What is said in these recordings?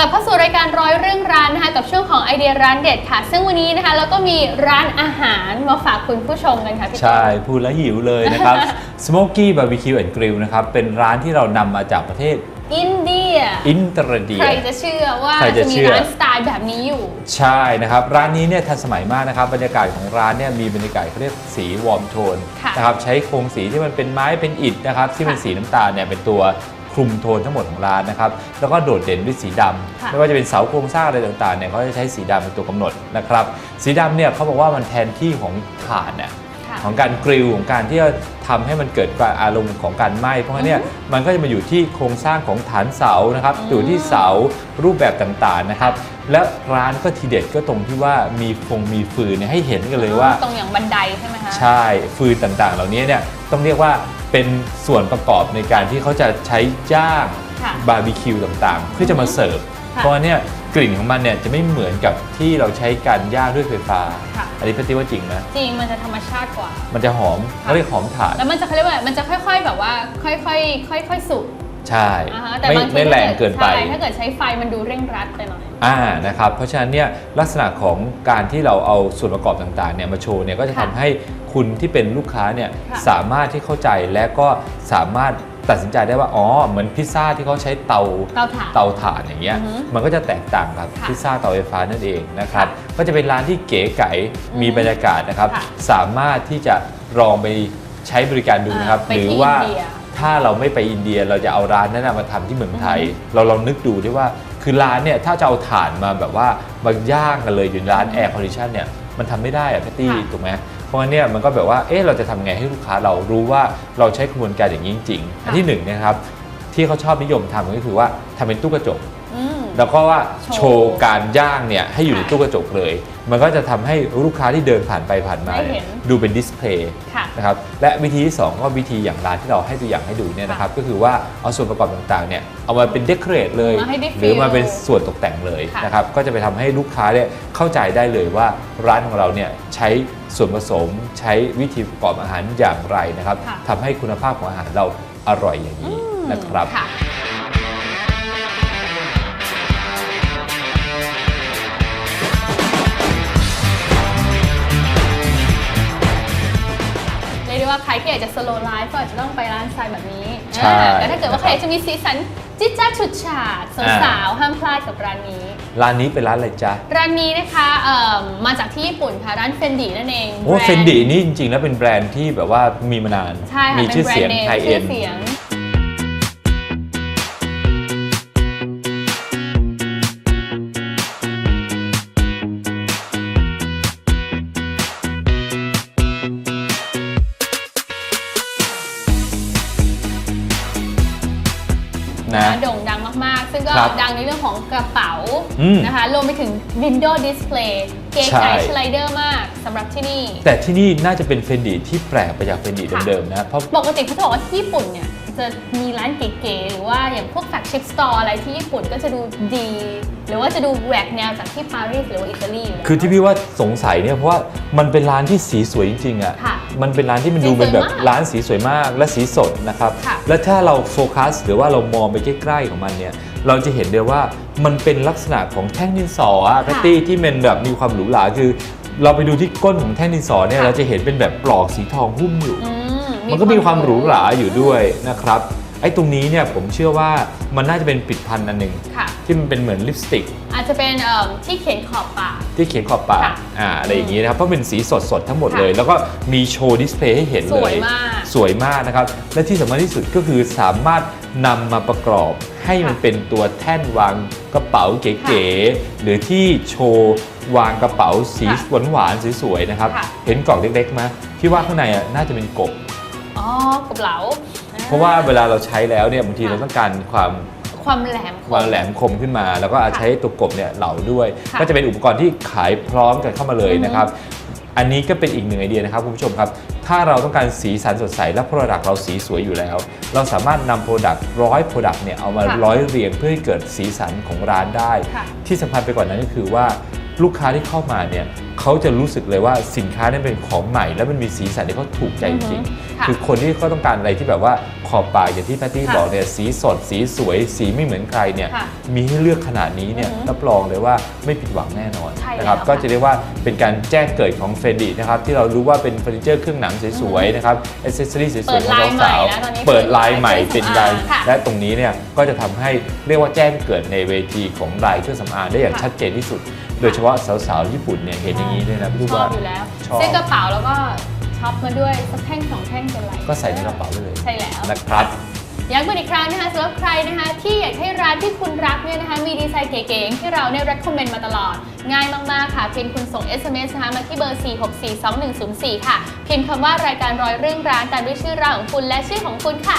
กลับเข้าสู่รายการร้อยเรื่องร้านนะคะกับช่วงของไอเดียร้านเด็ดค่ะ ซึ่งวันนี้นะคะเราก็มีร้านอาหารมาฝากคุณผู้ชมกันค่ะพี่ใช่ พูดแล้วหิวเลยนะครับ Smoky Barbecue and Grill นะครับ เป็นร้านที่เรานำมาจากประเทศอินเดีย อินเตอร์เดีย ใครจะเชื่อว่าใครจะจะมีเชื่อ ร้านสไตล์แบบนี้อยู่ ใช่นะครับ ร้านนี้เนี่ยทันสมัยมากนะครับ บรรยากาศของร้านเนี่ยมีบรรยากาศเขาเรียกสีวอร์มโทนค่ะนะครับใช้โครงสีที่มันเป็นไม้เป็นอิฐนะครับที่เป็นค่ะ สีน้ำตาลเนี่ยเป็นตัวค ลุมโทนทั้งหมมดของร้านนะครับแล้วก็โดดเด่นด้วยสีดำค่ะ ไม่ว่าจะเป็นเสาโครงสร้างอะไรต่างๆเนี่ยเขาจะใช้สีดำเป็นตัวกำหนดนะครับสีดำเนี่ยเขาบอกว่ามันแทนที่ของถ่านเนี่ยค่ะ ของการกริลของการที่จะทำให้มันเกิดการอารมณ์ของการไหม้เพราะฉะนั้นเนี่ยมันก็จะมาอยู่ที่โครงสร้างของฐานเสานะครับอืมอยู่ที่เสารูปแบบต่างๆนะครับ และร้านก็ทีเด็ดก็ตรงที่ว่ามีฟงมีฟืนเนี่ยให้เห็นกันเลยว่า ตรงอย่างบันไดใช่ไหมคะใช่ฟืนต่างๆ เหล่านี้เนี่ยต้องเรียกว่าเป็นส่วนประกอบในการที่เขาจะใช้ย่างค่ะบาร์บีคิวต่างๆ เพื่อจะมาเสิร์ฟค่ะเพราะว่าเนี่ย กลิ่นของมันเนี่ยจะไม่เหมือนกับที่เราใช้การย่างด้วยไฟฟ้า ค่ะ อันนี้พี่ติ๊กว่าจริงนะจริงมันจะธรรมชาติกว่า มันจะหอมเขาเรียกหอมถ่านแล้วมันจะเขาเรียกว่าอะไรมันจะค่อยๆแบบว่า ค่อยๆค่อยๆสุกใช่อ่าฮะแต่ไม่บางทีไม่แรงเกินไป ใช่ถ้าเกิดใช้ไฟมันดูเร่งรัดไปหน่อย อ่านะครับเพราะฉะนั้นเนี่ยลักษณะของการที่เราเอาส่วนประกอบต่างๆเนี่ยมาโชว์เนี่ยก็จะค่ะทำให้คุณที่เป็นลูกค้าเนี่ยค่ะ สามารถที่เข้าใจและก็สามารถ ตัดสินใจได้ว่าอ๋อเหมือนพิซซ่าที่เขาใช้เตาเตาถ่านเตาถ่านอย่างเงี้ยอือฮึมันก็จะแตกต่างกับค่ะพิซซ่าเตาไฟฟ้านั่นเองนะครับค่ะก็จะเป็นร้านที่เก๋ไก๋มีอืมบรรยากาศนะครับ ค่ะสามารถที่จะลองไปใช้บริการดูนะครับอ่าไปหรืที่ว่าอินเดียถ้าเราไม่ไปอินเดียเราจะเอาร้านนั้นนะมาทำที่เมืองไทย เราลองนึกดูด้วยว่าคือร้านเนี่ยถ้าจะเอาถ่านมาแบบว่ามาย่างกันเลยอยู่ในร้านแอร์คอนดิชันเนี่ยมันทำไม่ได้อะพี่ตี้ค่ะ ถูกไหม เพราะงั้นเนี่ยมันก็แบบว่าเอ๊ะเราจะทำไงให้ลูกค้าเรารู้ว่าเราใช้กระบวนการอย่างนี้จริงๆอันที่หนึ่งนะครับที่เขาชอบนิยมทำก็คือว่าทำเป็นตู้กระจก อืม แล้วก็ว่าโชว์โชว์การย่างเนี่ยให้อยู่ในค่ะตู้กระจกเลย มันก็จะทำให้ลูกค้าที่เดินผ่านไปผ่านมาได้เนี่เห็ยนดูเป็นดิสเพลย์ ค่ะ นะครับและวิธีที่ 2 ก็วิธีอย่างร้านที่เราให้ตัวอย่างให้ดูเนี่ยนะครับก็คือว่าเอาส่วนประกอบต่างๆเนี่ยเอามาเป็นเดคอเรทเลย มาให้ได้หรือมา feel เป็นส่วนตกแต่งเลยค่ะ นะครับก็จะไปทำให้ลูกค้าเนี่ยเข้าใจได้เลยว่าร้านของเราเนี่ยใช้ส่วนผสมใช้วิธีประกอบอาหารอย่างไรนะครับค่ะ ทำให้คุณภาพของอาหารเราอร่อยอย่างนี้นะครับ ค่ะ ว่าใครที่อยากจะ slow life ก็อาจจะต้องไปร้านสไตล์แบบนี้ใช่อ่าแต่ถ้าเกิดว่าใครอยากจะมีสีสันจิ๊ดจ้าดฉุดฉาดอ่า สาวๆห้ามพลาดกับร้านนี้ ร้านนี้เป็นร้านอะไรจ๊ะ ร้านนี้นะคะเอิ่มมาจากที่ญี่ปุ่นค่ะร้านเฟนดีนั่นเองโอ้แบรเฟนดีนี่จริงๆ แล้วเป็นแบรนด์ที่แบบว่ามีมานาน ใช่ค่ะมีชื่อเสียงป็นไฮแบรนด์เอ็นชื่อเสียง นะโด่งดังมากๆ ซึ่งก็ครับดังในเรื่องของกระเป๋าอืม นะคะรวมไปถึง Window Display เก๋ใช่ไก๋สไลเดอร์มากสำหรับที่นี่ แต่ที่นี่น่าจะเป็นเฟนดีที่แปลกไปจากเฟนดีค่ะ เดิมๆนะเพราะ ปกติเขาจะบอกว่าที่ญี่ปุ่นเนี่ย จะมีร้านเก๋ๆหรือว่าอย่างพวกแฟกชิปสตอร์อะไรที่ญี่ปุ่นก็จะดูดี หรือว่าจะดูแหวกแนวจากที่ปารีสหรือว่าอิตาลียู่แล้ว คือที่พี่ว่าสงสัยเนี่ยเพราะว่ามันเป็นร้านที่สีสวยจริงๆอะค่ะมันเป็นร้านที่มันดูสีสวยเป็นแบบมากร้านสีสวยมากและสีสดนะครับค่ะ และถ้าเราโฟกัสหรือว่าเรามองไปใกล้ๆของมันเนี่ยเราจะเห็นเลยว่ามันเป็นลักษณะของแท่งดินสออะแพตตี้ที่มันแบบมีความหรูหราคือ เราไปดูที่ก้นของแท่งดินสอเนี่ยค่ะ เราจะเห็นเป็นแบบปลอกสีทองหุ้มอยู่ อืมั นก็มีความหรูหราอยู่ด้วยนะครับไอ้ตรงนี้เนี่ยผมเชื่อว่ามันน่าจะเป็นผลิดพันธ์อันหนึ่งค่ะที่มันเป็นเหมือนลิปสติก อาจจะเป็นเอิ่มที่เขียนขอบปากที่เขียนขอบปากค่ะอ่าอะไรอย่างนี้นะครับเพราะเป็นสีสดสดๆทั้งหมดค่ะเลย แล้วก็มีโชว์ดิสเพลย์ให้เห็นเลย สวยมากสวยมากนะครับ และที่สำคัญที่สุดก็คือสามารถนำมาประกอบให้มันค่ะเป็นตัวแท่นวางกระเป๋าเก๋ๆหรือที่โชว์วางกระเป๋าสีค่ะหวานๆสวยๆนะครับค่ะเห็นกล่องเล็กๆไหมพี่ว่าข้างในอะน่าจะเป็นกบ อ๋อกบเหลาเพราะว่าเวลาเราใช้แล้วเนี่ยบางทีค่ะเราต้องการความความแหลมคความแหลมคมขึ้นมา แล้วก็อาจค่ะใช้ตัวกบเนี่ยเหลาด้วยค่ะก็จะเป็นอุปกรณ์ที่ขายพร้อมกันเข้ามาเลยอือฮึนะครับ อันนี้ก็เป็นอีกหนึ่งไอเดียนะครับคุณผู้ชมครับ ถ้าเราต้องการสีสันสดใสและ Product เราสีสวยอยู่แล้ว เราสามารถนำ Product ร้อย Product เนี่ยเอามาค่ะร้อยเรียงเพื่อให้เกิดสีสันของร้านได้ค่ะที่สำคัญไปกว่านั้นก็คือว่า ลูกค้าที่เข้ามาเนี่ยเขาจะรู้สึกเลยว่าสินค้านั้นเป็นของใหม่ แล้วมันมีสีสันที่เขาถูกใจจริงค่ะคือคนที่เขาต้องการอะไรที่แบบว่าขอบปากอย่างที่แพตตี้ค่ะบอกเนี่ยสีสด สีสวย สีไม่เหมือนใครเนี่ยค่ะมีให้เลือกขนาดนี้เนี่ยอือหือรับรองเลยว่าไม่ผิดหวังแน่นอนใช่นะครับแล้วก็ค่ะจะเรียกว่าเป็นการแจ้งเกิดของเฟรดีนะครับที่เรารู้ว่าเป็นเฟอร์นิเจอร์เครื่องหนังสวยๆนะครับอ c เซสซอรี่สเปิวยดๆของลายใหม่สาวแล้วตอนนี้ๆเปิดลายใหม่เปิเป็ดนลาลายยเครื่องสำอางค่ะและตรงนี้เนี่ยก็จะทำให้เรียกว่าแจ้งเกิดในเวทีของลายเครื่องสำอางได้อย่างค่ะชัดเจนที่สุด โดยเฉพาะสาวๆญี่ปุ่นเนี่ยเห็นอย่างนี้เนี่ยนะพี่ชว่าอบอยู่แล้วชอบ ซื้อกระเป๋าแล้วก็ช็อปมาด้วยสักแท่งสองแท่งเป็นไรก็ใส่ในกระเป๋าได้เลยใช่แล้ว นะครับ ย้ำกันอีกครั้งนะคะสำหรับใครนะคะที่อยากให้ร้านที่คุณรักเนี่ยนะคะมีดีไซน์เก๋ๆอย่างที่เราเนี่ย recommend มาตลอด ง่ายมาก ๆ ค่ะ เพียงคุณส่ง SMS นะคะมาที่เบอร์ 4642104 ค่ะ พิมพ์คำว่ารายการร้อยเรื่องร้านตามด้วยชื่อร้านของคุณและชื่อของคุณค่ะ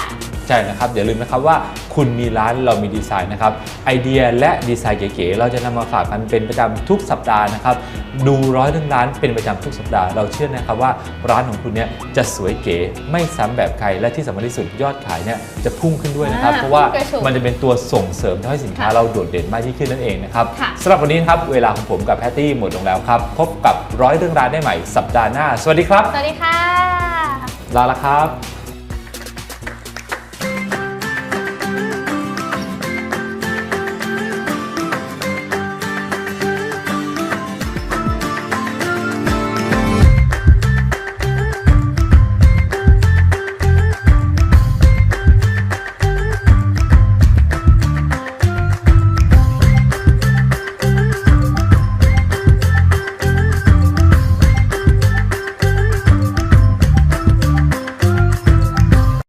ใช่นะครับอย่าลืมนะครับว่าคุณมีร้านเรามีดีไซน์นะครับไอเดียและดีไซน์เก๋ๆเราจะนำมาฝากกันเป็นประจำทุกสัปดาห์นะครับดูร้อยเรื่องร้านเป็นประจำทุกสัปดาห์เราเชื่อนะครับว่าร้านของคุณเนี่ยจะสวยเก๋ไม่ซ้ำแบบใครและที่สำคัญที่สุดยอดขายเนี่ยจะพุ่งขึ้นด้วยนะครับอ่าเพราะว่าพุ่งกระฉูดมันจะเป็นตัวส่งเสริมทำให้สินค้าค่ะเราโดดเด่นมากยิ่งขึ้นนั่นเองนะครับค่ะสำหรับวันนี้นะครับเวลาของผมกับแพตตี้หมดลงแล้วครับพบกับร้อยเรื่องร้านได้ใหม่สัปดาห์หน้า สวัสดีครับ สวัสดีค่ะลาละครับ